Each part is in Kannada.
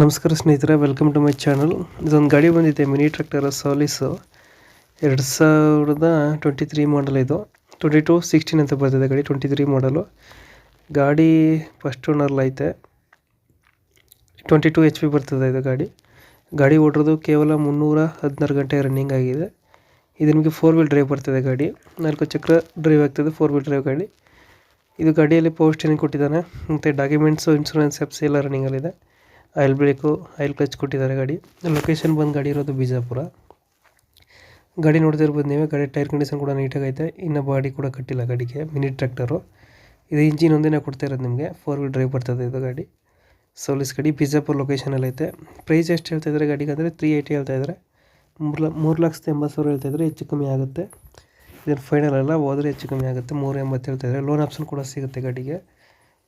ನಮಸ್ಕಾರ ಸ್ನೇಹಿತರೆ ವೆಲ್ಕಮ್ ಟು ಮೈ ಚಾನಲ್ ಇದೊಂದು ಗಾಡಿ ಬಂದಿದೆ ಮಿನಿ ಟ್ರ್ಯಾಕ್ಟರ್ ಸಾಲಿಸು ಎರಡು ಸಾವಿರದ ಟ್ವೆಂಟಿ ತ್ರೀ ಮಾಡಲ್ ಇದು. ಟ್ವೆಂಟಿ ಟು ಸಿಕ್ಸ್ಟೀನ್ ಅಂತ ಬರ್ತಿದೆ ಗಾಡಿ ಟ್ವೆಂಟಿ ತ್ರೀ ಮಾಡಲು ಗಾಡಿ ಫಸ್ಟ್ ಓನರ್ಲ್ ಐತೆ. ಟ್ವೆಂಟಿ ಟು ಎಚ್ ಪಿ ಬರ್ತದೆ ಇದು ಗಾಡಿ. ಗಾಡಿ ಓಡಿರೋದು ಕೇವಲ ಮುನ್ನೂರ ಹದಿನಾರು ಗಂಟೆ ರನ್ನಿಂಗ್ ಆಗಿದೆ. ಇದು ನಿಮಗೆ ಫೋರ್ ವೀಲ್ ಡ್ರೈವ್ ಬರ್ತದೆ ಗಾಡಿ. ನಾಲ್ಕು ಚಕ್ರ ಡ್ರೈವ್ ಆಗ್ತದೆ ಫೋರ್ ವೀಲ್ ಡ್ರೈವ್ ಗಾಡಿ. ಇದು ಗಾಡಿಯಲ್ಲಿ ಪೋಸ್ಟ್ ಸ್ಟೇರಿಂಗ್ ಕೊಟ್ಟಿದ್ದಾನೆ. ಮತ್ತು ಡಾಕ್ಯುಮೆಂಟ್ಸು ಇನ್ಶೂರೆನ್ಸ್ ಎಪ್ಸಿ ಎಲ್ಲ ರನ್ನಿಂಗಲ್ಲಿದೆ ಆಯಿಲ್ ಬ್ರೇಕು, ಆಯಿಲ್ ಕ್ಲಚ್ ಕೊಟ್ಟಿದ್ದಾರೆ ಗಾಡಿ. ಲೊಕೇಶನ್ ಬಂದು ಗಾಡಿ ಇರೋದು ಬಿಜಾಪುರ. ಗಾಡಿ ನೋಡ್ತಾ ಇರ್ಬೋದು ನೀವೇ, ಗಾಡಿ ಟೈರ್ ಕಂಡೀಷನ್ ಕೂಡ ನೀಟಾಗೈತೆ. ಇನ್ನು ಬಾಡಿ ಕೂಡ ಕಟ್ಟಿಲ್ಲ ಗಾಡಿಗೆ, ಮಿನಿ ಟ್ರ್ಯಾಕ್ಟರು. ಇದು ಇಂಜಿನ್ ಒಂದಿನ ಕೊಡ್ತಾ ಇರೋದು ನಿಮಗೆ. ಫೋರ್ ವೀಲ್ ಡ್ರೈವ್ ಬರ್ತದೆ ಇದು ಗಾಡಿ. ಸೋಲಿಸ್ ಗಾಡಿ ಬಿಜಾಪುರ ಲೊಕೇಶನಲ್ಲಿ ಐತೆ. ಪ್ರೈಸ್ ಎಷ್ಟು ಹೇಳ್ತಾ ಇದ್ದಾರೆ ಗಾಡಿಗೆ ಅಂದರೆ ತ್ರೀ ಏಯ್ಟಿ ಹೇಳ್ತಾ ಇದ್ದಾರೆ. ಮೂರು ಲಕ್ಷ ಮೂರು ಲಕ್ಷದ ಎಂಬತ್ತು ಸಾವಿರ ಹೇಳ್ತಾ ಇದ್ದಾರೆ, ಹೆಚ್ಚು ಕಮ್ಮಿ ಆಗುತ್ತೆ. ಇದನ್ನು ಫೈನಲ್ ಅಲ್ಲ ಹೋದರೆ ಹೆಚ್ಚು ಕಮ್ಮಿ ಆಗುತ್ತೆ. ಮೂರು ಎಂಬತ್ತು ಹೇಳ್ತಾ ಇದ್ದಾರೆ. ಲೋನ್ ಆಪ್ಷನ್ ಕೂಡ ಸಿಗುತ್ತೆ ಗಾಡಿಗೆ.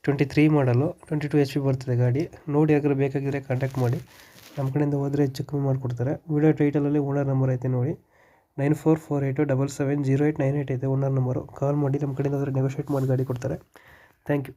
ಟ್ವೆಂಟಿ ತ್ರೀ ಮಾಡಲು ಟ್ವೆಂಟಿ ಟು ಎಚ್ ಪಿ ಬರ್ತದೆ ಗಾಡಿ. ನೋಡಿ ಯಾಕಂದ್ರೆ ಬೇಕಾಗಿದ್ರೆ ಕಾಂಟ್ಯಾಕ್ಟ್ ಮಾಡಿ. ನಮ್ಮ ಕಡೆಯಿಂದ ಹೋದರೆ ಹೆಚ್ಚು ಕಮ್ಮಿ ಮಾಡಿಕೊಡ್ತಾರೆ. ವಿಡಿಯೋ ಟೈಟಲಲ್ಲಿ ಓನರ್ ನಂಬರ್ ಐತೆ ನೋಡಿ. Nine four four eight double seven zero eight nine eight ಐತೆ ಓನರ್ ನಂಬರು ಕಾಲ್ ಮಾಡಿ ನಮ್ಮ ಕಡೆಯಿಂದ ಹೋದರೆ ನೆಗೋಷಿಯೇಟ್ ಮಾಡಿ ಗಾಡಿ ಕೊಡ್ತಾರೆ. Thank you